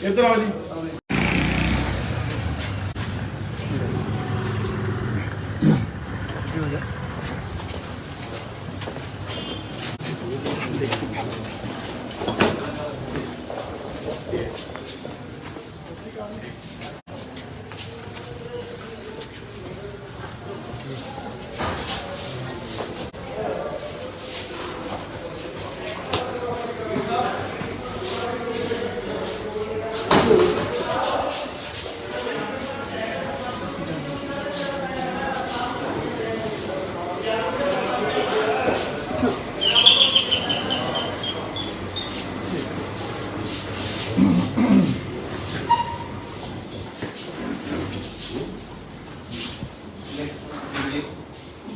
ਇੱਧਰ ਆਓ ਜੀ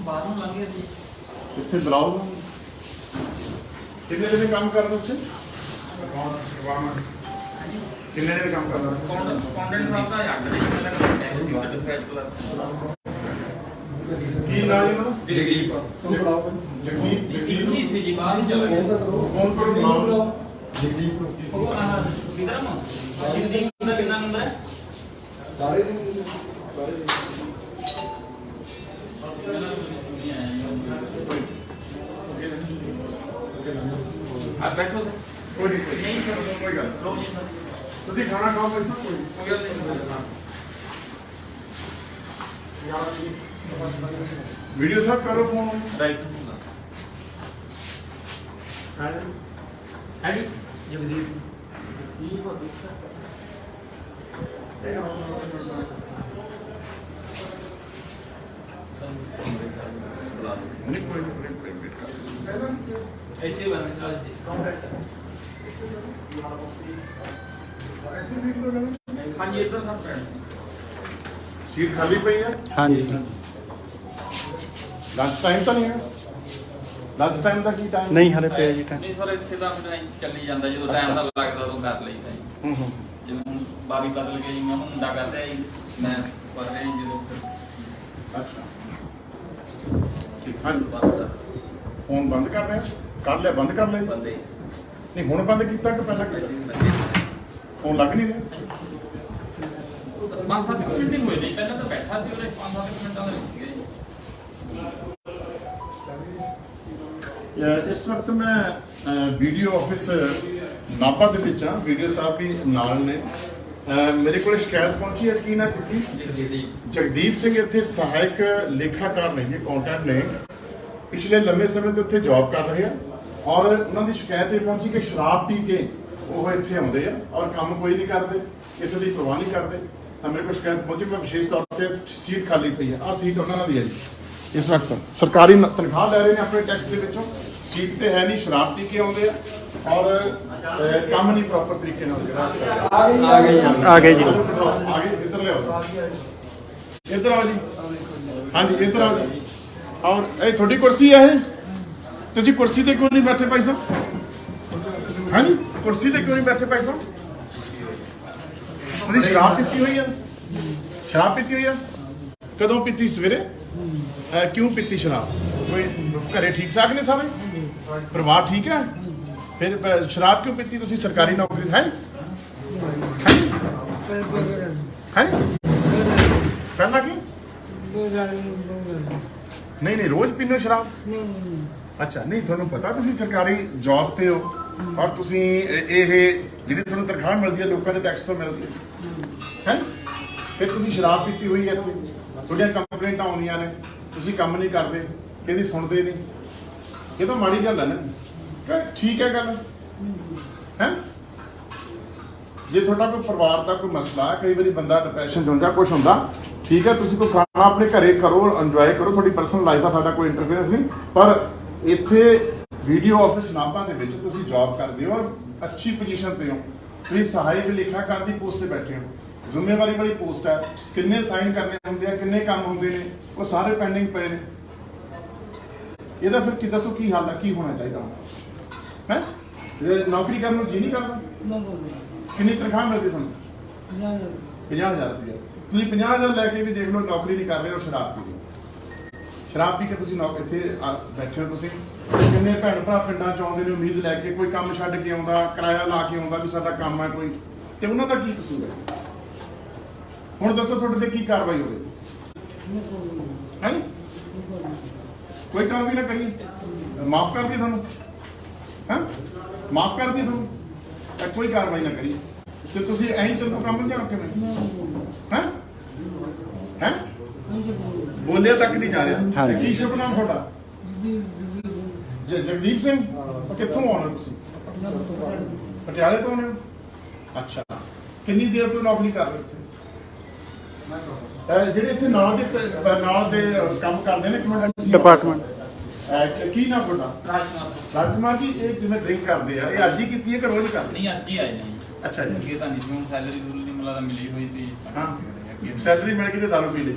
ਬਾਹਰੋਂ ਲੰਘੇ ਸੀ ਇੱਥੇ ਬੁਲਾਓ ਨਾ। ਕਿੰਨੇ ਦਿਨ ਕੰਮ ਕਰਨਾ ਉੱਥੇ ਕਿੰਨੇ ਦਿਨ ਕੰਮ ਕਰਨਾ ਕੌਂਡੈਂਟ ਸਾਹਿਬ ਦਾ ਯਾਦ ਨਹੀਂ ਪਹਿਲਾਂ ਕਹਿੰਦੇ ਸੀ ਵੱਡ ਫੈਸਟੀਵਲ ਕੀ ਨਾਮ ਹੈ ਇਹਨਾਂ ਜਗਦੀਪ ਦਾ ਜਗਦੀਪ ਇੱਕ ਜਗਦੀਪ ਹੀ ਸੀ ਜੀ ਬਾਹਰ ਹੀ ਚਲਾ ਗਿਆ ਫੋਨ ਕਰੋ ਬੁਲਾਓ। ਉਹ ਆਹ ਕਿਧਰ ਮਾ? ਜਗਦੀਪ ਦਾ ਕਿੰਨਾ ਨੰਬਰ ਹੈ? ਆ ਬੈਠੋ ਸਰ। ਕੋਈ ਨਹੀਂ ਕੋਈ ਨਹੀਂ। ਸਰ ਕੋਈ ਗੱਲ ਰੋ ਜੀ ਸਰ। ਤੁਸੀਂ ਖਾਣਾ ਖਾਓ ਕੋਈ ਨਹੀਂ। ਜੀ ਵੀਡੀਓ ਸਾਹਿਬ ਕਰੋ ਫੋਨ। ਰਾਈਟ ਸਰ ਹੈ ਜੀ ਜਗਦੀਪ। ਨਹੀਂ ਕੋਈ ਨਹੀਂ ਕੋਈ ਨਹੀਂ ਵੇਟ ਕਰ ਇੱਥੇ ਬੰਦ ਜੀ ਹਾਂਜੀ ਇੱਧਰ ਸਰ ਪੈਣ ਸੀਟ ਖਾਲੀ ਪਈ ਹੈ ਹਾਂਜੀ ਲੰਚ ਟਾਈਮ ਤਾਂ ਨਹੀਂ ਹੈ ਲੰਚ ਟਾਈਮ ਦਾ ਕੀ ਟਾਈਮ ਨਹੀਂ ਹਲੇ ਪਿਆ ਜੀ ਟਾਈਮ ਨਹੀਂ ਸਰ ਇੱਥੇ ਤਾਂ ਫਿਰ ਐਂ ਚੱਲੀ ਜਾਂਦਾ ਜਦੋਂ ਟਾਈਮ ਦਾ ਲੱਗਦਾ ਉਦੋਂ ਕਰ ਲਈਦਾ ਜੀ ਹੂੰ ਹੂੰ ਜਿਵੇਂ ਹੁਣ ਬਾਰੀ ਬਦਲ ਗਈ ਮੈਂ ਹੁਣ ਮੁੰਡਾ ਕਰ ਰਿਹਾ ਜੀ ਮੈਂ ਪੜ ਰਿਹਾ ਜੀ ਜਦੋਂ ਫਿਰ ਅੱਛਾ ਠੀਕ ਹਾਂਜੀ ਬਾਅਦ ਦਾ ਫੋਨ ਬੰਦ ਕਰ ਰਿਹਾ ਕਰ ਲਿਆ ਬੰਦ ਕਰ ਲਿਆ? ਜੀ? ਬੰਦੇ ਨਹੀਂ ਹੁਣ ਬੰਦ ਕੀਤਾ ਕਿ ਪਹਿਲਾਂ ਕੀਤਾ? ਫੋਨ ਲੱਗ ਨਹੀਂ ਰਿਹਾ? ਪੰਜ ਸੱਤ ਮਿੰਟ ਨਹੀਂ ਹੋਏ ਨਹੀਂ ਪਹਿਲਾਂ ਤਾਂ ਬੈਠਾ ਸੀ ਉਹਦੇ ਪੰਜ ਸੱਤ ਮਿੰਟਾਂ ਦੇ ਜੀ। ਅਹ ਇਸ ਵਕਤ ਮੈਂ ਵੀਡੀਓ ਆਫਿਸ ਨਾਪਾ ਦੇ ਵਿੱਚ ਹਾਂ ਵੀਡੀਓ ਸਾਹਿਬ ਵੀ ਨਾਲ ਨੇ। ਅਹ, ਮੇਰੇ ਕੋਲ ਸ਼ਿਕਾਇਤ ਪਹੁੰਚੀ ਹੈ ਕੀ ਨਾ ਤੁਸੀਂ ਜਗਦੀਪ ਜਗਦੀਪ ਸਿੰਘ ਇੱਥੇ ਸਹਾਇਕ ਲੇਖਾਕਾਰ ਨੇ ਜੀ ਅਕਾਊਂਟੈਂਟ ਨੇ। ਪਿਛਲੇ ਲੰਮੇ ਸਮੇਂ ਤੋਂ ਇੱਥੇ ਜੌਬ ਕਰ ਰਹੇ ਆ। ਔਰ ਉਹਨਾਂ ਦੀ ਸ਼ਿਕਾਇਤ ਇਹ ਪਹੁੰਚੀ ਕਿ ਸ਼ਰਾਬ ਪੀ ਕੇ ਉਹ ਇੱਥੇ ਆਉਂਦੇ ਆ ਔਰ ਕੰਮ ਕੋਈ ਨਹੀਂ ਕਰਦੇ ਕਿਸੇ ਦੀ ਪਰਵਾਹ ਨਹੀਂ ਕਰਦੇ। ਤਾਂ ਮੇਰੇ ਕੋਲ ਸ਼ਿਕਾਇਤ ਪਹੁੰਚੀ ਮੈਂ ਵਿਸ਼ੇਸ਼ ਤੌਰ ਤੇ ਸੀਟ ਖਾਲੀ ਪਈ ਹੈ ਆ ਸੀਟ ਉਹਨਾਂ ਦੀ ਹੈ ਜੀ ਇਸ ਵਕਤ। ਸਰਕਾਰੀ ਤਨਖਾਹ ਲੈ ਰਹੇ ਨੇ ਆਪਣੇ ਟੈਕਸ ਦੇ ਵਿੱਚੋਂ। ਸੀਟ ਤੇ ਹੈ ਨਹੀਂ ਸ਼ਰਾਬ ਪੀ ਕੇ ਆਉਂਦੇ ਆ ਔਰ ਕੰਮ ਨਹੀਂ ਪ੍ਰੋਪਰ ਤਰੀਕੇ ਨਾਲ ਜਿਹੜਾ ਆ ਗਏ ਜੀ ਆ ਗਏ ਇੱਧਰ ਲਿਆਓ। ਇੱਧਰ ਆਓ ਜੀ। ਹਾਂਜੀ ਇੱਧਰ ਆਓ ਜੀ। ਔਰ ਇਹ ਤੁਹਾਡੀ ਕੁਰਸੀ ਹੈ ਇਹ? ਤੁਸੀਂ ਕੁਰਸੀ ਤੇ ਕਿਉਂ ਨਹੀਂ ਬੈਠੇ ਭਾਈ ਸਾਹਿਬ ਹਾਂਜੀ ਕੁਰਸੀ ਤੇ ਕਿਉਂ ਨਹੀਂ ਬੈਠੇ ਭਾਈ ਸਾਹਿਬ ਤੁਸੀਂ ਸ਼ਰਾਬ ਪੀਤੀ ਹੋਈ ਹੈ ਸ਼ਰਾਬ ਪੀਤੀ ਹੋਈ ਹੈ ਕਦੋਂ ਪੀਤੀ ਸਵੇਰੇ ਅਹ, ਕਿਉਂ ਪੀਤੀ ਸ਼ਰਾਬ ਕੋਈ ਘਰੇ ਠੀਕ ਠਾਕ ਨੇ ਸਾਰੇ ਪਰਿਵਾਰ ਠੀਕ ਹੈ ਫਿਰ ਅਹ, ਸ਼ਰਾਬ ਕਿਉਂ ਪੀਤੀ ਤੁਸੀਂ ਸਰਕਾਰੀ ਨੌਕਰੀ ਹੈ ਹੈ ਪਹਿਲਾਂ ਕੀ ਨਹੀਂ ਨਹੀਂ ਰੋਜ਼ ਪੀਂਦੇ ਹੋ ਸ਼ਰਾਬ ਅੱਛਾ, ਨਹੀਂ, ਤੁਹਾਨੂੰ ਪਤਾ ਤੁਸੀਂ ਸਰਕਾਰੀ ਜੌਬ ਤੇ ਹੋ ਔਰ ਤੁਸੀਂ ਇਹ ਜਿਹੜੀ ਤੁਹਾਨੂੰ ਤਨਖਾਹ ਮਿਲਦੀ ਹੈ, ਲੋਕਾਂ ਦੇ ਟੈਕਸ ਤੋਂ ਮਿਲਦੀ ਹੈ। ਹੈ? ਫਿਰ ਤੁਸੀਂ ਸ਼ਰਾਬ ਪੀਤੀ ਹੋਈ ਹੈ ਇੱਥੇ। ਤੁਹਾਡੀਆਂ ਕੰਪਲੇਂਟਾਂ ਆਉਂਦੀਆਂ ਨੇ, ਤੁਸੀਂ ਕੰਮ ਨਹੀਂ ਕਰਦੇ ਕਿਹਦੀ ਸੁਣਦੇ ਨਹੀਂ। ਇਹ ਤਾਂ ਮਾੜੀ ਗੱਲ ਹੈ ਨਾ। ਕਿ ਠੀਕ ਹੈ ਗੱਲ। ਹੈ? ਜੇ ਤੁਹਾਡਾ ਕੋਈ ਪਰਿਵਾਰ ਦਾ ਕੋਈ ਮਸਲਾ ਹੈ, ਕਈ ਵਾਰੀ ਬੰਦਾ ਡਿਪਰੈਸ਼ਨ ਚ ਹੁੰਦਾ ਕੁਝ ਹੁੰਦਾ, ਠੀਕ ਹੈ, ਤੁਸੀਂ ਕੋਈ ਖਾਣਾ ਆਪਣੇ ਘਰੇ ਕਰੋ ਇੰਜੋਏ ਕਰੋ, ਤੁਹਾਡੀ ਪਰਸਨਲ ਲਾਈਫ ਦਾ ਸਾਡਾ ਕੋਈ ਇੰਟਰਫੇਰੈਂਸ ਨਹੀਂ। ਪਰ ਇੱਥੇ ਵੀਡੀਓ ਆਫਿਸ ਨਾਭਾ ਦੇ ਵਿੱਚ ਤੁਸੀਂ ਜੌਬ ਕਰਦੇ ਹੋ ਅੱਛੀ ਪੋਜੀਸ਼ਨ ਤੇ ਹੋ। ਤੁਸੀਂ ਸਹਾਇਕ ਲੇਖਾਕਾਰ ਦੀ ਪੋਸਟ ਤੇ ਬੈਠੇ ਹੋ। ਜ਼ਿੰਮੇਵਾਰੀ ਵਾਲੀ ਪੋਸਟ ਹੈ। ਕਿੰਨੇ ਸਾਈਨ ਕਰਨੇ ਹੁੰਦੇ ਆ ਕਿੰਨੇ ਕੰਮ ਹੁੰਦੇ ਨੇ ਉਹ ਸਾਰੇ ਪੈਂਡਿੰਗ ਪਏ ਨੇ। ਇਹਦਾ ਫਿਰ ਕੀ ਦੱਸੋ ਕੀ ਹਾਲ ਹੈ ਕੀ ਹੋਣਾ ਚਾਹੀਦਾ? ਹੈ? ਨੌਕਰੀ ਕਰਨ ਨੂੰ ਜੀ ਨਹੀਂ ਕਰਦਾ? ਕਿੰਨੀ ਤਨਖਾਹ ਮਿਲਦੀ ਤੁਹਾਨੂੰ? 50000 ਰੁਪਏ ਤੁਸੀਂ 50000 ਲੈ ਕੇ ਵੀ ਦੇਖ ਲਓ ਨੌਕਰੀ ਨਹੀਂ ਕਰ ਰਹੇ ਹੋ ਸ਼ਰਾਬ ਪੀ। ਸ਼ਰਾਬ ਪੀ ਕੇ ਤੁਸੀਂ ਨੌਕ ਇੱਥੇ ਆ- ਬੈਠੇ ਹੋ ਤੁਸੀਂ। ਕਿੰਨੇ ਭੈਣ ਭਰਾ ਪਿੰਡਾਂ ਚ ਆਉਂਦੇ ਨੇ, ਉਮੀਦ ਲੈ ਕੇ ਕੋਈ ਕੰਮ ਛੱਡ ਕੇ ਆਉਂਦਾ, ਕਿਰਾਇਆ ਲਾ ਕੇ ਆਉਂਦਾ ਵੀ ਸਾਡਾ ਕੰਮ ਹੈ ਕੋਈ। ਤੇ ਉਹਨਾਂ ਦਾ ਕੀ ਕਸੂਰ ਹੈ? ਹੁਣ ਦੱਸੋ ਤੁਹਾਡੇ ਤੇ ਕੀ ਕਾਰਵਾਈ ਹੋਵੇ? ਹੈ? ਕੋਈ ਕਾਰਵਾਈ ਨਾ ਕਰੀ ਮਾਫ ਕਰ ਦੀ ਤੁਹਾਨੂੰ। ਹਾਂ? ਮਾਫ ਕਰ ਦੀ ਤੁਹਾਨੂੰ। ਤਾਂ ਕੋਈ ਕਾਰਵਾਈ ਨਾ ਕਰੀਏ। ਤੇ ਤੁਸੀਂ ਐਂ ਹੀ ਚੱਲੋ ਕੰਮ ਨਹੀਂ ਜਾਣੋ ਕਿਵੇਂ? ਹੈ? ਹੈ? ਬੋਲਿਆ ਤੱਕ ਨਹੀਂ ਜਾ ਰਿਹਾ। ਹਾਂਜੀ। ਕੀ ਸ਼ੁਭ ਨਾਮ ਤੁਹਾਡਾ? ਜ- ਜਗਦੀਪ ਸਿੰਘ? ਕਿੱਥੋਂ ਆਉਣਾ ਤੁਸੀਂ? ਪਟਿਆਲੇ ਤੋਂ ਆਉਣੇ? ਅੱਛਾ। ਕਿੰਨੀ ਦੇਰ ਤੋਂ ਨੌਕਰੀ ਕਰ ਰਹੇ ਹੋ ਇੱਥੇ? ਅਹ ਜਿਹੜੇ ਇੱਥੇ ਨਾਲ ਦੇ ਸ- ਅਹ ਨਾਲ ਦੇ ਅਹ ਕੰਮ ਕਰਦੇ ਨੇ ਕਮੈਂਟ ਡਿਪਾਰਟਮੈਂਟ ਕੀ ਨਾਮ ਤੁਹਾਡਾ? ਰਾਜਕੁਮਾਰ ਰਾਜਕੁਮਾਰ ਜੀ ਇਹ ਜਿਵੇਂ ਡਰਿੰਕ ਕਰਦੇ ਆ ਇਹ ਅੱਜ ਹੀ ਕੀਤੀ ਹੈ ਕਿ ਰੋਜ਼ ਕਰਦੇ? ਨਹੀਂ ਅੱਜ ਹੀ ਆਏ ਨੇ ਅੱਛਾ ਜੀ। ਅੱਗੇ ਤਾਂ ਨਹੀਂ ਸੀ ਹੁਣ ਸੈਲਰੀ ਸੂਲ ਨਹੀਂ ਮਿਲਾ ਤਾਂ ਮਿਲੀ ਹੋਈ ਸੀ। ਹਾਂ। ਸੈਲਰੀ ਮਿਲ ਗਈ ਤੇ ਦਾਰੂ ਪੀ ਲਈ।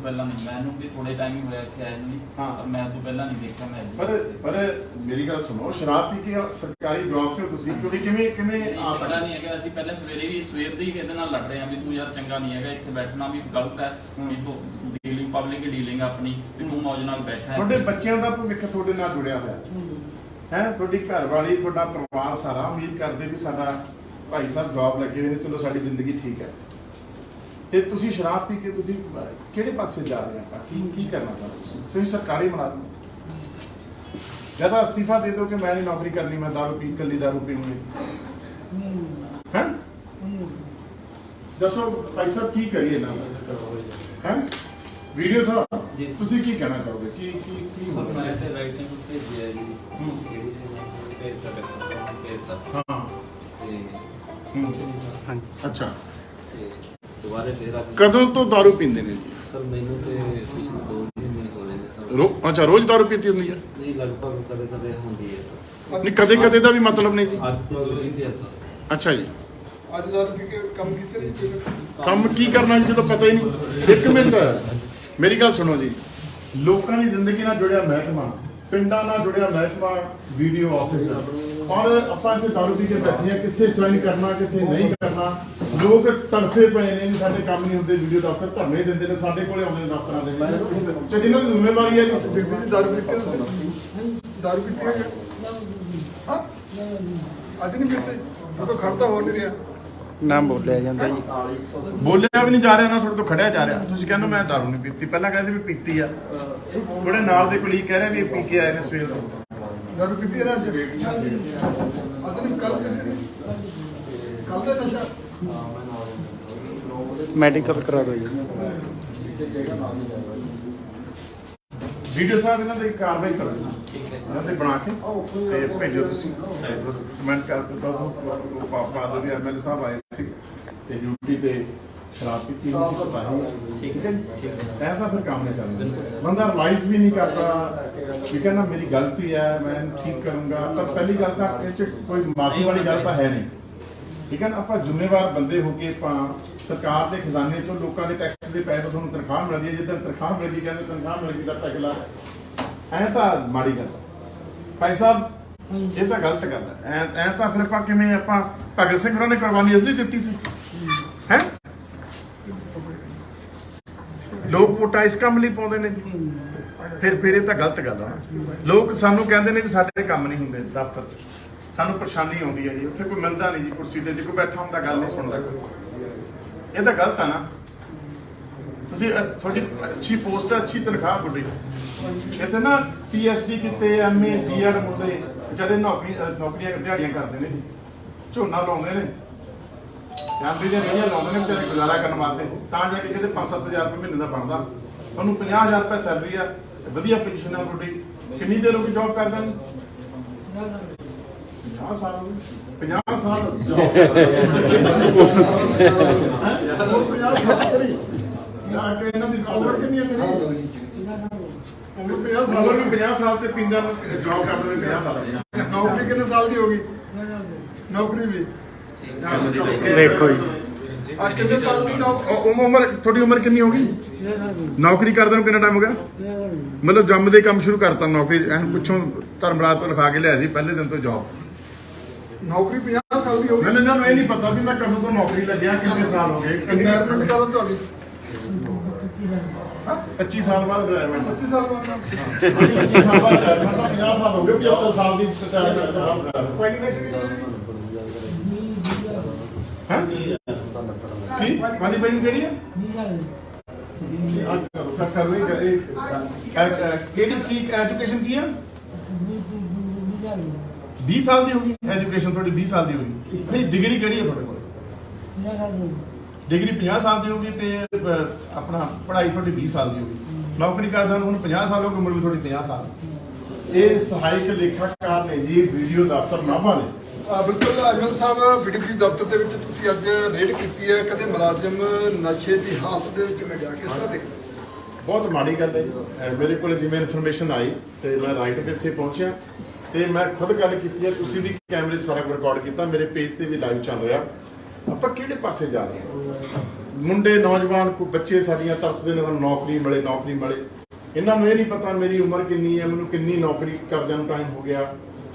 ਤੋਂ ਪਹਿਲਾਂ ਨਹੀਂ ਮੈਨੂੰ ਵੀ ਥੋੜੇ ਟਾਈਮ ਹੀ ਹੋਇਆ ਇੱਥੇ ਆਏ ਨੂੰ ਜੀ ਹਾਂ। ਪਰ ਮੈਂ ਤੋਂ ਪਹਿਲਾਂ ਨਹੀਂ ਦੇਖਿਆ ਮੈਂ ਪਰ ਪਰ ਮੇਰੀ ਗੱਲ ਸੁਣੋ ਸ਼ਰਾਬ ਪੀ ਕੇ ਸਰਕਾਰੀ ਜੌਬ ਤੇ ਤੁਸੀਂ ਕਿਉਂਕਿ ਕਿਵੇਂ ਕਿਵੇਂ ਆ ਸਕਦੇ? ਨਹੀਂ ਹੈਗਾ ਅਸੀਂ ਪਹਿਲਾਂ ਸਵੇਰੇ ਵੀ ਸਵੇਰ ਦੇ ਹੀ ਇਹਦੇ ਨਾਲ ਲੜ ਰਹੇ ਹਾਂ ਵੀ ਤੂੰ ਯਾਰ ਚੰਗਾ ਨਹੀਂ ਹੈਗਾ ਇੱਥੇ ਬੈਠਣਾ ਵੀ ਗਲਤ ਹੈ ਵੀ ਤੂੰ ਡੀਲਿੰਗ ਪਬਲਿਕ ਡੀਲਿੰਗ ਆਪਣੀ ਵੀ ਤੂੰ ਮੌਜ ਨਾਲ ਬੈਠਾ ਤੁਹਾਡੇ ਹੈ ਬੱਚਿਆਂ ਦਾ ਭਵਿੱਖ ਤੁਹਾਡੇ ਨਾਲ ਜੁੜਿਆ ਹੋਇਆ ਹੈ। ਤੁਹਾਡੀ ਘਰ ਵਾਲੀ ਤੁਹਾਡਾ ਪਰਿਵਾਰ ਸਾਰਾ ਉਮੀਦ ਕਰਦੇ ਵੀ ਸਾਡਾ ਭਾਈ ਸਾਹਿਬ ਜੌਬ ਲੱਗੇ ਹੋਏ ਨੇ ਚਲੋ ਸਾਡੀ ਜ਼ਿੰਦਗੀ ਠੀਕ ਹੈ। ਤੇ ਤੁਸੀਂ ਸ਼ਰਾਬ ਪੀ ਕੇ ਤੁਸੀਂ ਕਿਹੜੇ ਪਾਸੇ ਜਾ ਰਹੇ ਆਪਾਂ? ਕੀ ਕੀ ਕਰਨਾ ਚਾਹੁੰਦੇ ਤੁਸੀਂ? ਤੁਸੀਂ ਸਰਕਾਰੀ ਮੁਲਾਜ਼ਮ ਜਦ ਅਸਤੀਫਾ ਦੇ ਦਿਓ ਕਿ ਮੈਂ ਨਹੀਂ ਨੌਕਰੀ ਕਰਨੀ ਮੈਂ ਦਾਰੂ ਪੀ ਕੱਲੀ ਦਾਰੂ ਪੀਣੀ ਹੈ? ਦੱਸੋ ਭਾਈ ਸਾਹਿਬ ਕੀ ਕਰੀਏ ਨਾ ਹੈ? ਵੀਡੀਓ ਸਾਹਿਬ। ਤੁਸੀਂ ਕੀ ਕਹਿਣਾ ਚਾਹੋਗੇ? ਕੀ ਕੀ ਕੀ ਹੋਣਾ? ਮੈਂ ਤੇ ਰਾਈਟਿੰਗ ਭੇਜਿਆ ਜੀ। ਹੂੰ। ਕਿਹੜੀ ਸੀ ਡਾਕਟਰ ਨੂੰ ਭੇਜਤਾ। ਹਾਂ। ਤੇ ਹੂੰ। ਅੱਛਾ। ਦੁਬਾਰੇ ਫੇਰ ਆ ਕਦੋਂ ਤੋਂ ਦਾਰੂ ਪੀਂਦੇ ਨੇ ਜੀ? ਸਰ ਮੈਨੂੰ ਤੇ ਪਿਛਲੇ ਦੋ ਮਹੀਨੇ ਹੋ ਨੇ ਸਰ। ਰੋ ਅੱਛਾ ਰੋਜ਼ ਦਾਰੂ ਪੀਤੀ ਹੁੰਦੀ ਹੈ ਨਹੀਂ ਲਗਭਗ ਕਦੇ ਕਦੇ ਹੁੰਦੀ ਹੈ ਸਰ। ਨਹੀਂ ਕਦੇ ਕਦੇ ਦਾ ਵੀ ਮਤਲਬ ਨਹੀਂ ਜੀ? ਅੱਜ ਤੋਂ ਰਹਿੰਦੇ ਆ ਸਰ। ਅੱਛਾ ਜੀ। ਅੱਜ ਦਾ ਕਿ ਕੰਮ ਕੀਤੇ ਨਹੀਂ ਕੰਮ ਕੀ ਕਰਨਾ ਜੀ ਜਦੋਂ ਪਤਾ ਹੀ ਨਹੀਂ? ਇੱਕ ਮਿੰਟ। ਮੇਰੀ ਗੱਲ ਸੁਣੋ ਜੀ। ਲੋਕਾਂ ਦੀ ਜ਼ਿੰਦਗੀ ਨਾਲ ਜੁੜਿਆ ਮਹਿਕਮਾ ਪਿੰਡਾਂ ਨਾਲ ਜੁੜਿਆ ਮਹਿਕਮਾ ਵੀਡੀਓ ਆਫਿਸਰ ਔਰ ਆਪਾਂ ਇੱਥੇ ਦਾਰੂ ਪੀ ਕੇ ਬੈਠੇ ਆ ਕਿੱਥੇ ਸਾਈਨ ਕਰਨਾ ਕਿੱਥੇ ਨਹੀਂ ਕਰਨਾ ਲੋਕ ਤੜਫੇ ਪਏ ਨੇ ਵੀ ਸਾਡੇ ਕੰਮ ਨਹੀਂ ਹੁੰਦੇ ਵੀਡੀਓ ਦਫ਼ਤਰ ਧਰਨੇ ਦਿੰਦੇ ਨੇ ਸਾਡੇ ਕੋਲੇ ਆਉਂਦੇ ਨੇ ਦਫ਼ਤਰਾਂ ਦੇ ਵਿੱਚ। ਤੇ ਜਿਨ੍ਹਾਂ ਦੀ ਜ਼ਿੰਮੇਵਾਰੀ ਹੈ ਜੀ ਦਾਰੂ ਪੀਤੀ ਦਾਰੂ ਪੀਤੀ ਹੈ ਹਾਂ? ਅੱਜ ਨਹੀਂ ਪੀਤੇ ਉਹ ਤਾਂ ਖੜਦਾ ਹੋ ਨਹੀਂ ਰਿਹਾ। ਨਾਮ ਬੋਲਿਆ ਜਾਂਦਾ ਜੀ। ਬੋਲਿਆ ਵੀ ਨਹੀਂ ਜਾ ਰਿਹਾ ਨਾ ਤੁਹਾਡੇ ਤੋਂ ਖੜਿਆ ਜਾ ਰਿਹਾ। ਤੁਸੀਂ ਕਹਿੰਦੇ ਮੈਂ ਦਾਰੂ ਨਹੀਂ ਪੀਤੀ ਪਹਿਲਾਂ ਕਹਿੰਦੇ ਵੀ ਪੀਤੀ ਆ। ਥੋੜੇ ਨਾਲ ਦੇ ਕੁਲੀ ਕਹਿ ਰਹੇ ਵੀ ਪੀ ਕੇ ਆਏ ਨੇ ਸਵੇਰ ਤੋਂ। ਦਾਰੂ ਪੀਤੀ ਹੈ ਨਾ ਅੱਜ? ਅੱਜ ਨਹੀਂ ਕੱਲ ਪੀਤੀ ਕੱਲ ਦਾ ਨਸ਼ਾ। ਮੈਡੀਕਲ ਕਰਾ ਦਿਓ ਜੀ। ਵੀਡੀਓ ਸਾਹਿਬ ਇਹਨਾਂ ਦੀ ਕਾਰਵਾਈ ਕਰੋ ਇਹਨਾਂ ਤੇ ਬਣਾ ਕੇ ਤੇ ਭੇਜੋ ਤੁਸੀਂ। ਕਮੈਂਟ ਕਰ ਦਿਓ। ਪਾ ਪਾ ਦਿਓ ਵੀ ਐਮਐਲਏ ਸਾਹਿਬ ਆਏ ਸੀ ਤੇ ਡਿਊਟੀ ਤੇ ਸ਼ਰਾਬ ਪੀਤੀ ਨਹੀਂ ਸੀ ਪਤਾ ਨਹੀਂ ਠੀਕ ਹੈ ਐਸਾ ਫਿਰ ਕੰਮ ਨਹੀਂ ਚੱਲਦਾ। ਬੰਦਾ ਰਿਲਾਈਜ਼ ਵੀ ਨਹੀਂ ਕਰਦਾ। ਵੀ ਕਹਿੰਦਾ ਮੇਰੀ ਗਲਤੀ ਹੈ ਮੈਂ ਠੀਕ ਕਰੂੰਗਾ। ਪਰ ਪਹਿਲੀ ਗੱਲ ਤਾਂ ਇਹ ਚ ਕੋਈ ਮਾਫੀ ਵਾਲੀ ਗੱਲ ਤਾਂ ਹੈ ਨਹੀਂ। ਠੀਕ ਹੈ ਨਾ? ਆਪਾਂ ਜ਼ਿੰਮੇਵਾਰ ਬੰਦੇ ਹੋ ਕੇ ਆਪਾਂ ਸਰਕਾਰ ਦੇ ਖਜ਼ਾਨੇ ਚੋਂ ਲੋਕਾਂ ਦੇ ਟੈਕਸ ਦੇ ਪੈਸੇ ਤੋਂ ਤੁਹਾਨੂੰ ਤਨਖਾਹ ਮਿਲਦੀ ਹੈ। ਜਿੱਦਾਂ ਤਨਖਾਹ ਮਿਲ ਕਹਿੰਦੇ ਤਨਖਾਹ ਮਿਲ ਤਾਂ ਅਗਲਾ ਐ ਤਾਂ ਮਾੜੀ ਗੱਲ ਭਾਈ ਸਾਹਿਬ, ਇਹ ਤਾਂ ਗਲਤ ਗੱਲ ਹੈ। ਐ ਐ ਤਾਂ ਫਿਰ ਆਪਾਂ ਕਿਵੇਂ ਆਪਾਂ ਭਗਤ ਸਿੰਘ ਹੋਰਾਂ ਨੇ ਕੁਰਬਾਨੀ ਇਸ ਲਈ ਦਿੱਤੀ ਸੀ? ਹੈ? ਲੋਕ ਵੋਟਾਂ ਇਸ ਕੰਮ ਲਈ ਪਾਉਂਦੇ ਨੇ ਫਿਰ ਫਿਰ ਇਹ ਤਾਂ ਗਲਤ ਗੱਲ ਆ। ਲੋਕ ਸਾਨੂੰ ਕਹਿੰਦੇ ਨੇ ਵੀ ਸਾਡੇ ਕੰਮ ਨਹੀਂ ਹੁੰਦੇ ਦਫ਼ਤਰ 'ਚ। ਸਾਨੂੰ ਪਰੇਸ਼ਾਨੀ ਆਉਂਦੀ ਹੈ ਜੀ, ਉੱਥੇ ਕੋਈ ਮਿਲਦਾ ਨਹੀਂ ਜੀ ਕੁਰਸੀ ਤੇ, ਜੇ ਕੋਈ ਬੈਠਾ ਹੁੰਦਾ, ਗੱਲ ਨਹੀਂ ਸੁਣਦਾ ਕੋਈ। ਇਹ ਤਾਂ ਗਲਤ ਆ ਨਾ। ਤੁਸੀਂ ਤੁਹਾਡੀ ਅੱਛੀ ਪੋਸਟ ਹੈ ਅੱਛੀ ਤਨਖਾਹ ਤੁਹਾਡੀ ਇੱਥੇ ਨਾ ਪੀਐਚਡੀ ਕੀਤੇ ਐਮਏ ਬੀਐਡ ਮੁੰਡੇ, ਵਿਚਾਰੇ ਨੌਕਰੀ ਨੌਕਰੀਆਂ, ਦਿਹਾੜੀਆਂ ਕਰਦੇ ਨੇ ਜੀ। ਝੋਨਾ ਲਾਉਂਦੇ ਨੇ। ਜਾਂਦੀ ਦੇ ਰਹੀਆਂ ਲਾਉਂਦੇ ਨੇ, ਵਿਚਾਰੇ ਗੁਜ਼ਾਰਾ ਕਰਨ ਵਾਸਤੇ। ਤਾਂ ਜਾ ਕੇ ਕਿਤੇ 5-7000 ਰੁਪਏ ਮਹੀਨੇ ਦਾ ਬਣਦਾ। ਤੁਹਾਨੂੰ 50000 ਰੁਪਏ ਸੈਲਰੀ ਆ। ਵਧੀਆ ਪੋਜੀਸ਼ਨ ਆ ਤੁਹਾਡੀ। ਕਿੰਨੀ ਦੇਰ ਹੋ ਗਈ ਜੌਬ ਕਰਦੇ ਨੇ? 50 ਸਾਲ ਹੋ ਗਏ। 50 ਸਾਲ। job ਯਾਰ ਕਿ ਇਹਨਾਂ ਦੀ ਉਮਰ ਕਿੰਨੀ ਹੈ ਤੇਰੀ? ਉਮਰ 50 ਸਾਲ ਉਮਰ ਵੀ 50 ਸਾਲ ਤੇ ਪਿੰਡਾਂ ਨੂੰ ਜੌਬ ਕਰਦੇ ਨੇ 50 ਸਾਲ ਦੀ ਨੌਕਰੀ ਕਿੰਨੇ ਸਾਲ ਦੀ ਹੋ ਗਈ? ਨੌਕਰੀ ਵੀ। ਦੇਖੋ ਜੀ। ਆ ਕਿੰਨੇ ਸਾਲ ਦੀ ਨੌਕਰੀ ਉਹ ਉਹ ਉਮਰ ਤੁਹਾਡੀ ਉਮਰ ਕਿੰਨੀ ਹੋ ਗਈ? ਨੌਕਰੀ ਕਰਦੇ ਨੂੰ ਕਿੰਨਾ ਟਾਈਮ ਹੋ ਗਿਆ? ਮਤਲਬ ਜੰਮਦੇ ਕੰਮ ਸ਼ੁਰੂ ਕਰਤਾ ਨੌਕਰੀ ਐਨ ਪੁੱਛੋਂ ਧਰਮਰਾਜ ਤੋਂ ਲਿਖਾ ਕੇ ਲਿਆ ਸੀ ਪਹਿਲੇ ਦਿਨ ਤੋਂ ਜੌਬ ਨੌਕਰੀ 50 ਸਾਲ ਦੀ ਹੋ ਗਈ। ਮੈਨੂੰ ਇਹਨਾਂ ਨੂੰ ਇਹ ਨਹੀਂ ਪਤਾ ਵੀ ਮੈਂ ਕਦੋਂ ਤੋਂ ਨੌਕਰੀ ਲੱਗਿਆ ਕਿੰਨੇ ਸਾਲ ਹੋ ਗਏ ਰਿਟਾਇਰਮੈਂਟ ਕਦੋਂ ਤੁਹਾਡੀ। ਹਾਂ? 25 ਸਾਲ ਬਾਅਦ ਰਿਟਾਇਰਮੈਂਟ 25 ਸਾਲ ਬਾਅਦ 25 ਸਾਲ ਬਾਅਦ retirement, 50 ਸਾਲ ਹੋ ਗਏ 75 ਸਾਲ ਦੀ ਰਿਟਾਇਰਮੈਂਟ ਤੋਂ ਬਾਅਦ। ਕੁਆਲੀਫਿਕੇਸ਼ਨ ਹੈਂ? ਕੀ? ਬਈ ਕਿਹੜੀ ਹੈ? ਕਿਹੜੀ ਕੀ ਐਜੂਕੇਸ਼ਨ ਕੀ ਹੈ? 20 ਸਾਲ ਦੀ ਹੋਗੀ ਐਜੂਕੇਸ਼ਨ ਤੁਹਾਡੀ 20 ਸਾਲ ਦੀ ਹੋਗੀ ਨਹੀਂ ਡਿਗਰੀ ਕਿਹੜੀ ਹੈ ਤੁਹਾਡੇ ਕੋਲ? ਡਿਗਰੀ 50 ਸਾਲ ਦੀ ਹੋਗੀ ਤੇ ਆਪਣਾ ਪੜ੍ਹਾਈ ਤੁਹਾਡੀ 20 ਸਾਲ ਦੀ ਹੋਗੀ ਨੌਕਰੀ ਕਰਦਾ ਨੂੰ 50 ਸਾਲ ਹੋ ਗਏ ਉਮਰ ਵੀ ਤੁਹਾਡੀ 50 ਸਾਲ। ਇਹ ਸਹਾਇਕ ਲੇਖਾਕਾਰ ਨੇ ਜੀ ਵੀਡੀਓ ਦਫ਼ਤਰ ਨਾਭਾ ਦੇ। ਆ ਬਿਲਕੁਲ ਅਜਮਲ ਸਾਹਿਬ ਬੀਡੀਪੀ ਦਫ਼ਤਰ ਦੇ ਵਿੱਚ ਤੁਸੀਂ ਅੱਜ ਰੇਡ ਕੀਤੀ ਹੈ। ਕਦੇ ਮੁਲਾਜ਼ਮ ਨਸ਼ੇ ਦੀ ਹਾਲਤ ਦੇ ਵਿੱਚ ਮਿਲਿਆ ਕਿਸ ਤਰ੍ਹਾਂ ਦੇਖਦੇ ਹੋ? ਬਹੁਤ ਮਾੜੀ ਗੱਲ ਹੈ ਜੀ। ਅਹ ਮੇਰੇ ਕੋਲ ਜਿਵੇਂ ਇਨਫੋਰਮੇਸ਼ਨ ਆਈ ਤੇ ਮੈਂ ਰਾਈਟ ਤੇ ਇੱਥੇ ਪਹੁੰਚਿਆ। ਤੇ ਮੈਂ ਖੁਦ ਗੱਲ ਕੀਤੀ ਹੈ, ਤੁਸੀਂ ਵੀ ਕੈਮਰੇ 'ਚ ਸਾਰਾ ਕੁਝ ਰਿਕਾਰਡ ਕੀਤਾ, ਮੇਰੇ ਪੇਜ ਤੇ ਵੀ ਲਾਈਵ ਚੱਲ ਰਿਹਾ। ਆਪਾਂ ਕਿਹੜੇ ਪਾਸੇ ਜਾ ਰਹੇ ਹਾਂ? ਮੁੰਡੇ, ਨੌਜਵਾਨ, ਕੋ ਬੱਚੇ ਸਾਡੀਆਂ ਤਰਸਦੇ ਨੇ ਸਾਨੂੰ ਨੌਕਰੀ ਮਿਲੇ ਨੌਕਰੀ ਮਿਲੇ ਇਹਨਾਂ ਨੂੰ ਇਹ ਨਹੀਂ ਪਤਾ ਮੇਰੀ ਉਮਰ ਕਿੰਨੀ ਹੈ, ਮੈਨੂੰ ਕਿੰਨੀ ਨੌਕਰੀ ਕਰਦਿਆਂ ਨੂੰ ਟਾਈਮ ਹੋ ਗਿਆ।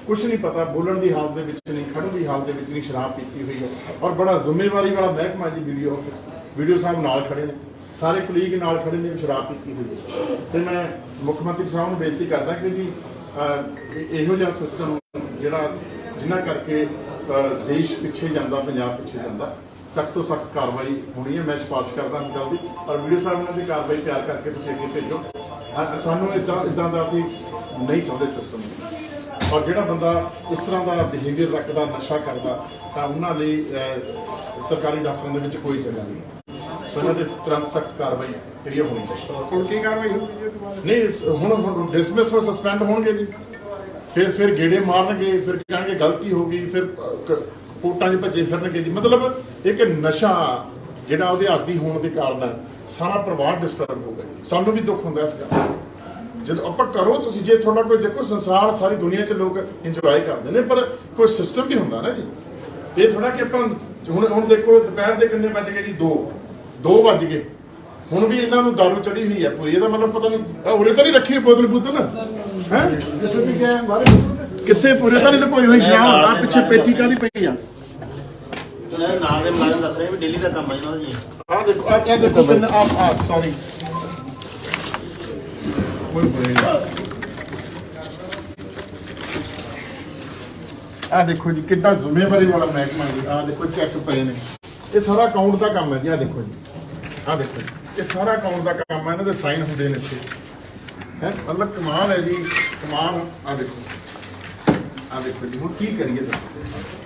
ਕੁਝ ਨਹੀਂ ਪਤਾ, ਬੋਲਣ ਦੀ ਹਾਲਤ ਦੇ ਵਿੱਚ ਨਹੀਂ, ਖੜਨ ਦੀ ਹਾਲਤ ਦੇ ਵਿੱਚ ਨਹੀਂ ਸ਼ਰਾਬ ਪੀਤੀ ਹੋਈ ਹੈ। ਔਰ ਬੜਾ ਜ਼ਿੰਮੇਵਾਰੀ ਵਾਲਾ ਮਹਿਕਮਾ ਜੀ ਵੀਡੀਓ ਆਫਿਸ ਵੀਡੀਓ ਸਾਹਿਬ ਨਾਲ ਖੜੇ ਨੇ। ਸਾਰੇ ਕੁਲੀਗ ਨਾਲ ਖੜੇ ਨੇ, ਸ਼ਰਾਬ ਪੀਤੀ ਹੋਈ ਹੈ। ਤੇ ਮੈਂ ਮੁੱਖ ਮੰਤਰੀ ਸਾਹਿਬ ਨੂੰ ਬੇਨਤੀ ਕਰਦਾ ਕਿ ਜੀ ਇਹ- ਇਹੋ ਜਿਹਾ ਸਿਸਟਮ ਜਿਹੜਾ ਜਿਨ੍ਹਾਂ ਕਰਕੇ ਅਹ, ਦੇਸ਼ ਪਿੱਛੇ ਜਾਂਦਾ ਪੰਜਾਬ ਪਿੱਛੇ ਜਾਂਦਾ ਸਖਤ ਤੋਂ ਸਖਤ ਕਾਰਵਾਈ ਹੋਣੀ ਹੈ। ਮੈਂ ਸਿਫਾਰਿਸ਼ ਕਰਦਾ ਹਾਂ ਜਲਦੀ। ਔਰ ਵੀਡੀਓ ਸਾਹਿਬ ਉਹਨਾਂ ਦੀ ਕਾਰਵਾਈ ਤਿਆਰ ਕਰਕੇ ਤੁਸੀਂ ਅੱਗੇ ਭੇਜੋ। ਅਹ, ਸਾਨੂੰ ਇਦਾਂ ਇਦਾਂ ਦਾ ਅਸੀਂ ਨਹੀਂ ਚਾਹੁੰਦੇ ਸਿਸਟਮ ਔਰ ਜਿਹੜਾ ਬੰਦਾ ਇਸ ਤਰ੍ਹਾਂ ਦਾ ਬਿਹੇਵੀਅਰ ਰੱਖਦਾ ਨਸ਼ਾ ਕਰਦਾ ਤਾਂ ਉਹਨਾਂ ਲਈ ਅਹ, ਸਰਕਾਰੀ ਦਫ਼ਤਰਾਂ ਦੇ ਵਿੱਚ ਕੋਈ ਜਗ੍ਹਾ ਨਹੀਂ। ਸੋ ਇਹਨਾਂ ਦੇ ਤੁਰੰਤ ਸਖਤ ਕਾਰਵਾਈ ਜਿਹੜੀ ਹੋਣੀ ਚਾਹੀਦੀ ਹੁਣ ਕੀ ਕਾਰਵਾਈ ਹੋਊਗੀ ਜੀ ਦੁਬਾਰਾ ਨਹੀਂ ਹੁਣ ਡਿਸਮਿਸ ਹੋ ਸਸਪੈਂਡ ਹੋਣਗੇ ਜੀ। ਫਿਰ ਫਿਰ ਗੇੜੇ ਮਾਰਨਗੇ ਫਿਰ ਕਹਿਣਗੇ ਗਲਤੀ ਹੋ ਗਈ ਫਿਰ ਅਹ, ਕ- ਕੋਰਟਾਂ 'ਚ ਭੱਜੇ ਫਿਰਨਗੇ ਜੀ। ਮਤਲਬ ਇੱਕ ਨਸ਼ਾ ਜਿਹੜਾ ਉਹਦੇ ਆਦੀ ਹੋਣ ਦੇ ਕਾਰਨ ਸਾਰਾ ਪਰਿਵਾਰ ਡਿਸਟਰਬ ਹੋ ਗਿਆ ਜੀ। ਸਾਨੂੰ ਵੀ ਦੁੱਖ ਹੁੰਦਾ ਇਸ ਗੱਲ। ਜਦੋਂ ਆਪਾਂ ਕਰੋ ਤੁਸੀਂ ਜੇ ਤੁਹਾਡਾ ਕੋਈ ਦੇਖੋ ਸੰਸਾਰ ਸਾਰੀ ਦੁਨੀਆ 'ਚ ਲੋਕ ਇੰਜੋਏ ਕਰਦੇ ਨੇ ਪਰ ਕੋਈ ਸਿਸਟਮ ਵੀ ਹੁੰਦਾ ਨਾ ਜੀ। ਇਹ ਥੋੜਾ ਕਿ ਆਪਾਂ ਹੁਣ ਹੁਣ ਦੇਖੋ ਦੁਪਹਿਰ ਦੇ ਕਿੰਨੇ ਵੱਜ ਗਏ ਜੀ? 2 2 ਵੱਜ ਗਏ। ਹੁਣ ਵੀ ਇਹਨਾਂ ਨੂੰ ਦਾਰੂ ਚੜੀ ਹੋਈ ਹੈ ਪੂਰੀ। ਇਹਦਾ ਮਤਲਬ ਪਤਾ ਨਹੀਂ ਉਰੇ ਤਾਂ ਨਹੀਂ ਰੱਖੀ ਬੋਤਲ ਬੁੱਤਲ ਹੈ ਜਿੱਥੇ ਵੀ ਗਏ ਬਾਰੇ ਦੱਸੋ ਕਿੱਥੇ ਪੂਰੇ ਤਾਂ ਨਹੀਂ ਲੁਕੋਈ ਹੋਈ? ਸ਼ਰਾਬ ਆ ਪਿੱਛੇ ਪੇਟੀ ਕਾਦੀ ਪਈ ਆ? ਨਾਲ ਦੇ ਮੁਲਾਜ਼ਮ ਦੱਸ ਰਹੇ ਵੀ ਡੇਲੀ ਦਾ ਕੰਮ ਹੈ ਇਹਨਾਂ ਦਾ ਜੀ ਆ ਦੇਖੋ ਆ ਇਹ ਦੇਖੋ ਕਿੰਨਾ ਆ ਆ ਸੌਰੀ ਕੋਈ ਆ ਦੇਖੋ ਜੀ ਕਿੰਨਾ ਜ਼ਿੰਮੇਵਾਰੀ ਵਾਲਾ ਮਹਿਕਮਾ ਜੀ। ਆ ਦੇਖੋ ਚੈੱਕ ਪਏ ਨੇ। ਇਹ ਸਾਰਾ ਅਕਾਊਂਟ ਦਾ ਕੰਮ ਹੈ ਜੀ ਆ ਦੇਖੋ ਜੀ। ਆ ਦੇਖੋ ਇਹ ਸਾਰਾ ਅਕਾਊਂਟ ਦਾ ਕੰਮ ਹੈ ਇਹਨਾਂ ਦੇ ਸਾਈਨ ਹੁੰਦੇ ਨੇ ਇੱਥੇ। ਹੈ ਮਤਲਬ ਕਮਾਲ ਹੈ ਜੀ ਕਮਾਲ ਆ ਦੇਖੋ। ਆ ਦੇਖੋ ਜੀ ਹੁਣ ਕੀ ਕਰੀਏ ਦੱਸੋ।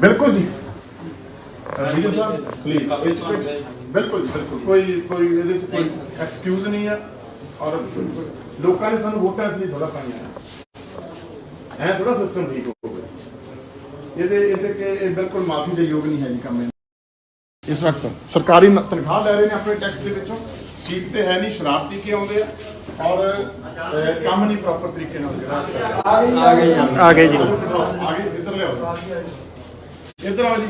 ਬਿਲਕੁਲ ਜੀ। ਵੀਡੀਓ ਸਾਹਿਬ ਪਲੀਜ਼ ਬਿਲਕੁਲ ਬਿਲਕੁਲ। ਕੋਈ ਕੋਈ ਇਹਦੇ ਚ ਕੋਈ ਐਕਸਕਿਊਜ਼ ਨਹੀਂ ਆ। ਔਰ ਲੋਕਾਂ ਨੇ ਸਾਨੂੰ ਵੋਟਾਂ ਇਸ ਲਈ ਥੋੜਾ ਪਾਈਆਂ। ਐ ਥੋੜਾ ਸਿਸਟਮ ਠੀਕ ਹੋ ਗਿਆ ਇਹਦੇ ਇਹਦੇ ਕਿ ਇਹ ਬਿਲਕੁਲ ਮਾਫੀ ਦੇ ਯੋਗ ਨਹੀਂ ਹੈ ਜੀ ਕੰਮ। ਇਸ ਵਕਤ ਸਰਕਾਰੀ ਤਨਖਾਹ ਲੈ ਰਹੇ ਨੇ ਆਪਣੇ ਟੈਕਸ ਦੇ ਵਿੱਚੋਂ। ਸੀਟ ਤੇ ਹੈ ਨਹੀਂ ਸ਼ਰਾਬ ਪੀ ਕੇ ਆਉਂਦੇ ਆ? ਔਰ ਕੰਮ ਨਹੀਂ ਪ੍ਰੋਪਰ ਤਰੀਕੇ ਨਾਲ ਜਿਹੜਾ ਆ ਗਈ ਆ ਗਈ ਆ ਗਏ ਜੀ। ਆ ਗਏ ਇੱਧਰ ਲਿਆਓ। ਇੱਧਰ ਆਓ ਜੀ।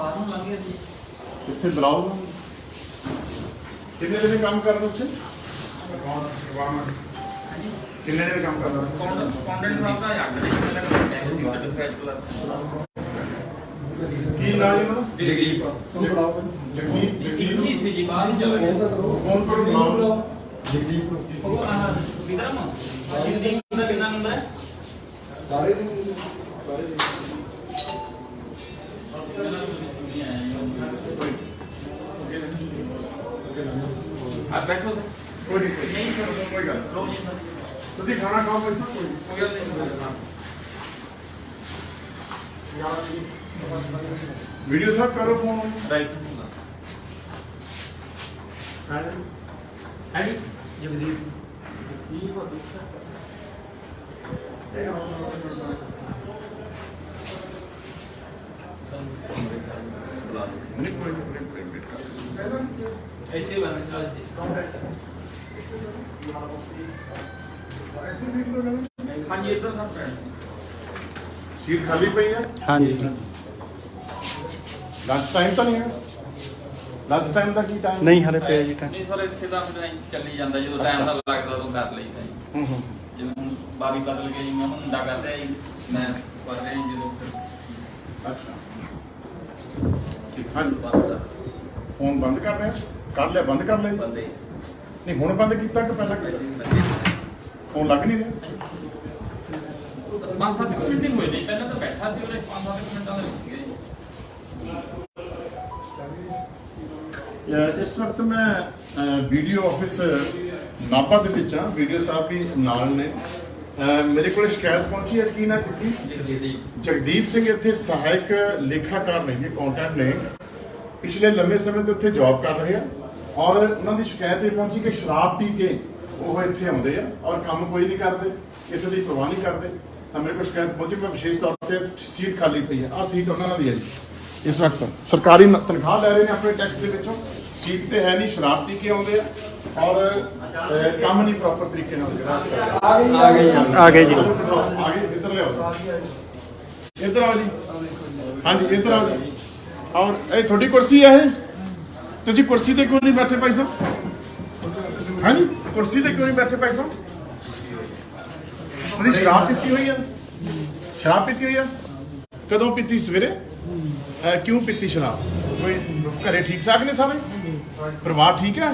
ਬਾਹਰੋਂ ਲੰਘ ਜੀ ਇੱਥੇ ਬੁਲਾਓ? ਉਹਨੂੰ। ਕਿੰਨੇ ਦਿਨ ਕੰਮ ਕਰਨਾ ਉੱਥੇ? ਕਿੰਨੇ ਦਿਨ ਕੰਮ ਕਰਨਾ ਕਾਉਂਟੈਂਟ ਸਾਹਿਬ ਦਾ ਅੱਡ ਨਹੀਂ ਪਹਿਲਾਂ ਟੈਕਸ ਸੀ ਉਹਦੇ ਫਰੈਸ਼ ਕਲਰ ਕੀ ਨਾਮ ਹੈ ਉਹਨਾਂ ਜਗਦੀਪ ਬੁਲਾਓ ਜਗਦੀਪ ਹੀ ਜਗਦੀਪ। ਸੀ ਜੀ ਬਾਹਰ ਹੀ ਚਲਾ ਗਿਆ ਫੋਨ ਕਰੋ। ਬੁਲਾਓ। ਜਗਦੀਪ ਨੂੰ। ਉਹ ਆਹ ਵਿਕਰਮ। ਜਗਦੀਪ ਦਾ ਕਿੰਨਾ ਨੰਬਰ ਹੈ? ਸਾਰੇ ਦਿਨ ਸਾਰੇ ਦਿਨ ਆ ਬੈਠੋ ਕੋਈ ਨਹੀਂ ਕੋਈ ਨਹੀਂ ਕੋਈ ਗੱਲ ਲੋ ਜੀ ਸਰ ਤੁਸੀਂ ਖਾਣਾ ਖਾਓ ਕੋਈ ਕੋਈ ਨਹੀਂ। ਹੋ ਜੀ ਵੀਡੀਓ ਸਾਹਿਬ ਕਰੋ ਫੋਨ। ਰਾਈਟ ਹਾਂਜੀ। ਜਗਦੀਪ। ਨਹੀਂ ਕੋਈ ਨਹੀਂ ਕੋਈ ਨਹੀਂ, ਕੋਈ ਨਹੀਂ ਇੱਥੇ ਬੰਦ ਕਰ ਜੀ ਹਾਂਜੀ ਇੱਧਰ ਸਰ ਫਰੈਂਡ ਸੀਟ ਖਾਲੀ ਪਈ ਹੈ ਹਾਂਜੀ ਲੰਚ ਟਾਈਮ ਤਾਂ ਨਹੀਂ ਹੈ ਲੰਚ ਟਾਈਮ ਦਾ ਕੀ ਟਾਈਮ ਨਹੀਂ ਹਲੇ ਪਿਆ ਜੀ ਟਾਈਮ ਨਹੀਂ ਸਰ ਇੱਥੇ ਤਾਂ ਫਿਰ ਐਂ ਚੱਲੀ ਜਾਂਦਾ ਜਦੋਂ ਟਾਈਮ ਦਾ ਲੱਗਦਾ ਉਦੋਂ ਕਰ ਲਈਦਾ ਜੀ ਹੂੰ ਹੂੰ ਜਿਵੇਂ ਹੁਣ ਬਾਰੀ ਬਦਲ ਕੇ ਜਿਵੇਂ ਹੁਣ ਮੁੰਡਾ ਕਰ ਰਿਹਾ ਜੀ ਮੈਂ ਕਰ ਰਿਹਾ ਜੀ ਜਦੋਂ ਫਿਰ ਅੱਛਾ ਠੀਕ ਹਾਂਜੀ ਬੰਦ ਫੋਨ ਬੰਦ ਕਰ ਰਿਹਾ ਕਰ ਲਿਆ ਬੰਦ ਕਰ ਲਿਆ ਬੰਦੇ ਨਹੀਂ ਹੁਣ ਬੰਦ ਕੀਤਾ ਕਿ ਪਹਿਲਾਂ ਕੀਤਾ? ਫੋਨ ਲੱਗ ਨਹੀਂ ਰਿਹਾ? ਪੰਜ ਸੱਤ ਮਿੰਟ ਹੀ ਹੋਏ ਨਹੀਂ ਪਹਿਲਾਂ ਤਾਂ ਬੈਠਾ ਸੀ ਉਹਨੇ ਪੰਜ ਸੱਤ ਮਿੰਟਾਂ ਦਾ ਰੁਕ ਗਿਆ ਜੀ। ਅਹ ਇਸ ਵਕਤ ਮੈਂ ਵੀਡੀਓ ਆਫਿਸ ਨਾਪਾ ਦੇ ਵਿੱਚ ਹਾਂ ਵੀਡੀਓ ਸਾਹਿਬ ਵੀ ਨਾਲ ਨੇ। ਅਹ ਮੇਰੇ ਕੋਲ ਸ਼ਿਕਾਇਤ ਪਹੁੰਚੀ ਹੈ ਕੀ ਨਾ ਕੀਤੀ ਜਗਦੀਪ ਸਿੰਘ ਇੱਥੇ ਸਹਾਇਕ ਲੇਖਾਕਾਰ ਨੇ ਜੀ ਅਕਾਊਂਟੈਂਟ ਨੇ। ਪਿਛਲੇ ਲੰਮੇ ਸਮੇਂ ਤੋਂ ਇੱਥੇ ਜੌਬ ਕਰ ਰਹੇ ਆ। ਔਰ ਉਹਨਾਂ ਦੀ ਸ਼ਿਕਾਇਤ ਇਹ ਪਹੁੰਚੀ ਕਿ ਸ਼ਰਾਬ ਪੀ ਕੇ ਉਹ ਇੱਥੇ ਆਉਂਦੇ ਆ ਔਰ ਕੰਮ ਕੋਈ ਨਹੀਂ ਕਰਦੇ ਕਿਸੇ ਦੀ ਪਰਵਾਹ ਨਹੀਂ ਕਰਦੇ। ਤਾਂ ਮੇਰੇ ਕੋਲ ਸ਼ਿਕਾਇਤ ਪਹੁੰਚੀ ਮੈਂ ਵਿਸ਼ੇਸ਼ ਤੌਰ ਤੇ ਸੀਟ ਖਾਲੀ ਪਈ ਹੈ। ਆ ਸੀਟ ਉਹਨਾਂ ਦੀ ਹੈ ਜੀ। ਇਸ ਵਕਤ ਸਰਕਾਰੀ ਨ- ਤਨਖਾਹ ਲੈ ਰਹੇ ਨੇ ਆਪਣੇ ਟੈਕਸ ਦੇ ਵਿੱਚੋਂ। ਸੀਟ ਤੇ ਹੈ ਨਹੀਂ ਸ਼ਰਾਬ ਪੀ ਕੇ ਆਉਂਦੇ ਆ ਔਰ ਕੰਮ ਨਹੀਂ ਪ੍ਰੋਪਰ ਤਰੀਕੇ ਨਾਲ ਆ ਆ ਆ ਗਏ ਜੀ। ਆ ਗਏ ਇੱਧਰ ਲਿਆਓ। ਇੱਧਰ ਆਓ ਜੀ। ਹਾਂਜੀ ਇੱਧਰ ਆਓ। ਜੀ ਔਰ ਇਹ ਤੁਹਾਡੀ ਕੁਰਸੀ ਹੈ ਇਹ? ਤੁਸੀਂ ਕੁਰਸੀ ਤੇ ਕਿਉਂ ਨਹੀਂ ਬੈਠੇ ਭਾਈ ਸਾਹਿਬ ਹਾਂਜੀ ਕੁਰਸੀ ਤੇ ਕਿਉਂ ਨਹੀਂ ਬੈਠੇ ਭਾਈ ਸਾਹਿਬ ਤੁਸੀਂ ਸ਼ਰਾਬ ਪੀਤੀ ਹੋਈ ਹੈ ਸ਼ਰਾਬ ਪੀਤੀ ਹੋਈ ਹੈ ਕਦੋਂ ਪੀਤੀ ਸਵੇਰੇ ਅਹ ਕਿਉਂ ਪੀਤੀ ਸ਼ਰਾਬ ਕੋਈ ਘਰੇ ਠੀਕ ਠਾਕ ਨੇ ਸਾਰੇ ਪਰਿਵਾਰ ਠੀਕ ਹੈ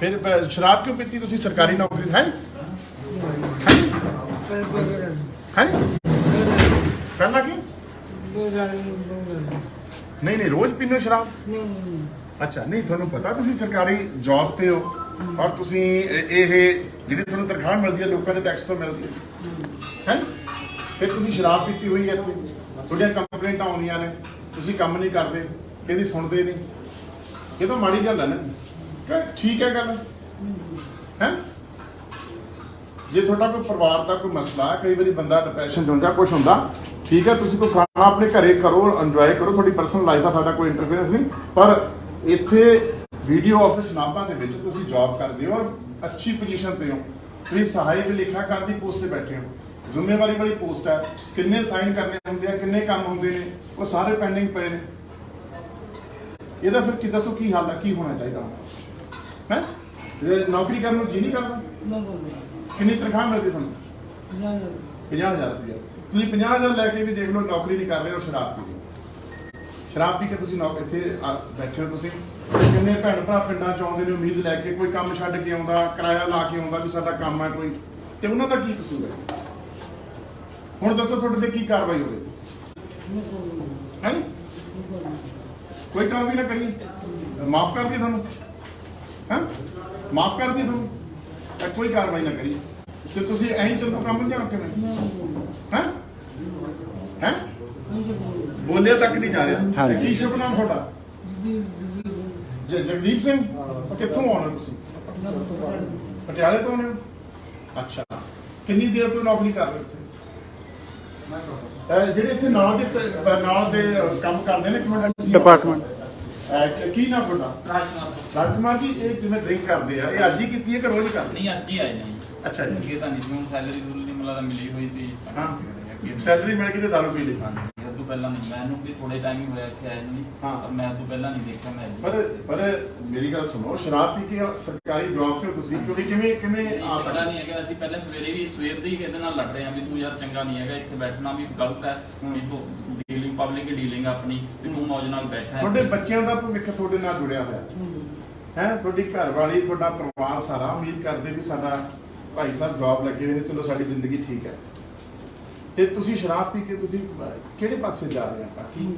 ਫਿਰ ਅਹ, ਸ਼ਰਾਬ ਕਿਉਂ ਪੀਤੀ ਤੁਸੀਂ ਸਰਕਾਰੀ ਨੌਕਰੀ ਹੈ ਹੈ ਪਹਿਲਾਂ ਕੀ ਨਹੀਂ ਨਹੀਂ ਰੋਜ਼ ਪੀਂਦੇ ਹੋ ਸ਼ਰਾਬ ਅੱਛਾ, ਨਹੀਂ ਤੁਹਾਨੂੰ ਪਤਾ ਤੁਸੀਂ ਸਰਕਾਰੀ ਜੌਬ ਤੇ ਹੋ ਔਰ ਤੁਸੀਂ ਇਹ ਜਿਹੜੀ ਤੁਹਾਨੂੰ ਤਨਖਾਹ ਮਿਲਦੀ ਹੈ, ਲੋਕਾਂ ਦੇ ਟੈਕਸ ਤੋਂ ਮਿਲਦੀ ਹੈ। ਹੈ? ਫਿਰ ਤੁਸੀਂ ਸ਼ਰਾਬ ਪੀਤੀ ਹੋਈ ਹੈ ਇੱਥੇ, ਤੁਹਾਡੀਆਂ ਕੰਪਲੇਂਟਾਂ ਆਉਂਦੀਆਂ ਨੇ, ਤੁਸੀਂ ਕੰਮ ਨਹੀਂ ਕਰਦੇ, ਕਿਹਦੀ ਸੁਣਦੇ ਨਹੀਂ। ਇਹ ਤਾਂ ਮਾੜੀ ਗੱਲ ਹੈ ਨਾ। ਕਿ ਠੀਕ ਹੈ ਗੱਲ। ਹੈ? ਜੇ ਤੁਹਾਡਾ ਕੋਈ ਪਰਿਵਾਰ ਦਾ ਕੋਈ ਮਸਲਾ ਕਈ ਵਾਰੀ ਬੰਦਾ ਡਿਪਰੈਸ਼ਨ ਚ ਹੁੰਦਾ ਕੁਝ ਹੁੰਦਾ, ਠੀਕ ਹੈ, ਤੁਸੀਂ ਕੋਈ ਖਾਣਾ ਆਪਣੇ ਘਰੇ ਕਰੋ ਇੰਜੋਏ ਕਰੋ, ਤੁਹਾਡੀ ਪਰਸਨਲ ਲਾਈਫ ਦਾ ਸਾਡਾ ਕੋਈ ਇੰਟਰਫੇਰੈਂਸ ਨਹੀਂ, ਪਰ ਇੱਥੇ ਵੀਡੀਓ ਆਫਿਸ ਨਾਭਾ ਦੇ ਵਿੱਚ ਤੁਸੀਂ ਜੌਬ ਕਰਦੇ ਹੋ ਔਰ ਅੱਛੀ ਪੋਜੀਸ਼ਨ ਤੇ ਹੋ। ਤੁਸੀਂ ਸਹਾਇਕ ਲੇਖਾਕਾਰ ਦੀ ਪੋਸਟ ਤੇ ਬੈਠੇ ਹੋ। ਜ਼ਿੰਮੇਵਾਰੀ ਵਾਲੀ ਪੋਸਟ ਹੈ। ਕਿੰਨੇ ਸਾਈਨ ਕਰਨੇ ਹੁੰਦੇ ਆ ਕਿੰਨੇ ਕੰਮ ਹੁੰਦੇ ਨੇ ਉਹ ਸਾਰੇ ਪੈਂਡਿੰਗ ਪਏ ਨੇ। ਇਹਦਾ ਫਿਰ ਕੀ ਦੱਸੋ ਕੀ ਹਾਲ ਹੈ ਕੀ ਹੋਣਾ ਚਾਹੀਦਾ? ਹੈ? ਨੌਕਰੀ ਕਰਨ ਨੂੰ ਜੀ ਨਹੀਂ ਕਰਦਾ? ਕਿੰਨੀ ਤਨਖਾਹ ਮਿਲਦੀ ਤੁਹਾਨੂੰ? 50000 ਰੁਪਏ ਤੁਸੀਂ 50000 ਲੈ ਕੇ ਵੀ ਦੇਖ ਲਓ ਨੌਕਰੀ ਨਹੀਂ ਕਰ ਰਹੇ ਹੋ ਸ਼ਰਾਬ ਪੀ ਕੇ ਸ਼ਰਾਬ ਪੀ ਕੇ ਤੁਸੀਂ ਨੌਕ ਇੱਥੇ ਆ- ਬੈਠੇ ਹੋ ਤੁਸੀਂ? ਕਿੰਨੇ ਭੈਣ ਭਰਾ ਪਿੰਡਾਂ ਚ ਆਉਂਦੇ ਨੇ ਉਮੀਦ ਲੈ ਕੇ, ਕੋਈ ਕੰਮ ਛੱਡ ਕੇ ਆਉਂਦਾ, ਕਿਰਾਇਆ ਲਾ ਕੇ ਆਉਂਦਾ ਵੀ ਸਾਡਾ ਕੰਮ ਹੈ ਕੋਈ? ਤੇ ਉਹਨਾਂ ਦਾ ਕੀ ਕਸੂਰ ਹੈ? ਹੁਣ ਦੱਸੋ ਤੁਹਾਡੇ ਤੇ ਕੀ ਕਾਰਵਾਈ ਹੋਵੇ? ਹੈ? ਕੋਈ ਕਾਰਵਾਈ ਨਾ ਕਰੀ ਮਾਫ ਕਰ ਦਈਏ ਤੁਹਾਨੂੰ। ਹੈ? ਮਾਫ ਕਰ ਦਈਏ ਤੁਹਾਨੂੰ। ਤਾਂ ਕੋਈ ਕਾਰਵਾਈ ਨਾ ਕਰੀ ਤੇ ਤੁਸੀਂ ਐਂ ਚੱਲੋ ਕੰਮ ਨਹੀਂ? ਕਿਵੇਂ ਹੈ? ਹੈ? ਬੋਲਿਆ ਤੱਕ ਨਹੀਂ ਜਾ ਰਿਹਾ। ਹਾਂਜੀ। ਕੀ ਸ਼ੁਭ ਨਾਮ ਤੁਹਾਡਾ? ਜ- ਜਗਦੀਪ ਸਿੰਘ? ਕਿੱਥੋਂ ਆਉਣਾ ਤੁਸੀਂ? ਪਟਿਆਲੇ ਤੋਂ ਆਉਣੇ ਹੋ? ਅੱਛਾ। ਕਿੰਨੀ ਦੇਰ ਤੋਂ ਨੌਕਰੀ ਕਰ ਰਹੇ ਹੋ ਇੱਥੇ? ਅਹ ਜਿਹੜੇ ਇੱਥੇ ਨਾਲ ਦੇ ਸ- ਅਹ ਨਾਲ ਦੇ ਅਹ ਕੰਮ ਕਰਦੇ ਨੇ ਕਮੈਂਡੈਂਟ ਡਿਪਾਰਟਮੈਂਟ ਕੀ ਨਾਮ ਤੁਹਾਡਾ? ਰਾਜਨਾਥ ਰਾਜਕੁਮਾਰ ਜੀ ਇਹ ਜਿਵੇਂ ਡਰਿੰਕ ਕਰਦੇ ਆ ਇਹ ਅੱਜ ਹੀ ਕੀਤੀ ਹੈ ਕਿ ਰੋਜ਼ ਕਰਦੇ? ਨਹੀਂ ਅੱਜ ਹੀ ਆਏ ਨੇ। ਅੱਛਾ ਜੀ। ਅੱਗੇ ਤਾਂ ਨਹੀਂ ਸੈਲਰੀ ਸੁਲਰੀ ਮਿਲਾ ਹੋਈ ਸੀ। ਹਾਂ। ਸੈਲਰੀ ਮਿਲ ਕੇ ਤੇ ਦਾਰੂ ਪੀ ਲਈ। ਪਹਿਲਾਂ ਨਹੀਂ ਮੈਨੂੰ ਵੀ ਥੋੜੇ ਟਾਈਮ ਹੀ ਹੋਇਆ ਇੱਥੇ ਆਏ ਨੂੰ ਜੀ ਹਾਂ। ਪਰ ਮੈਂ ਤੋਂ ਪਹਿਲਾਂ ਨਹੀਂ ਦੇਖਿਆ ਮੈਂ ਪਰ ਪਰ ਮੇਰੀ ਗੱਲ ਸੁਣੋ ਸ਼ਰਾਬ ਪੀ ਕੇ ਸਰਕਾਰੀ ਜੌਬ ਤੇ ਤੁਸੀਂ ਕਿਉਂਕਿ ਕਿਵੇਂ ਕਿਵੇਂ ਆ ਸਕਦੇ? ਨਹੀਂ ਹੈਗਾ ਅਸੀਂ ਪਹਿਲੇ ਸਵੇਰੇ ਵੀ ਸਵੇਰ ਦੇ ਹੀ ਇਹਦੇ ਨਾਲ ਲੜ ਰਹੇ ਹਾਂ ਵੀ ਤੂੰ ਯਾਰ ਚੰਗਾ ਨਹੀਂ ਹੈਗਾ ਇੱਥੇ ਬੈਠਣਾ ਵੀ ਗਲਤ ਹੈ ਵੀ ਤੂੰ ਡੀਲਿੰਗ ਪਬਲਿਕ ਡੀਲਿੰਗ ਆਪਣੀ ਵੀ ਤੂੰ ਮੌਜ ਨਾਲ ਬੈਠਾ ਹੈ। ਤੁਹਾਡੇ ਬੱਚਿਆਂ ਦਾ ਭਵਿੱਖ ਤੁਹਾਡੇ ਨਾਲ ਜੁੜਿਆ ਹੋਇਆ। ਹੈ ਤੁਹਾਡੀ ਘਰ ਵਾਲੀ ਤੁਹਾਡਾ ਪਰਿਵਾਰ ਸਾਰਾ ਉਮੀਦ ਕਰਦੇ ਵੀ ਸਾਡਾ ਭਾਈ ਸਾਹਿਬ ਜੌਬ ਲੱਗੇ ਹੋਏ ਨੇ ਚਲੋ ਸਾਡੀ ਜ਼ਿੰਦਗੀ ਠੀਕ ਹੈ। ਤੇ ਤੁਸੀਂ ਸ਼ਰਾਬ ਪੀ ਕੇ ਤੁਸੀਂ ਅਹ, ਕਿਹੜੇ ਪਾਸੇ ਜਾ ਰਹੇ ਆਪਾਂ? ਕੀ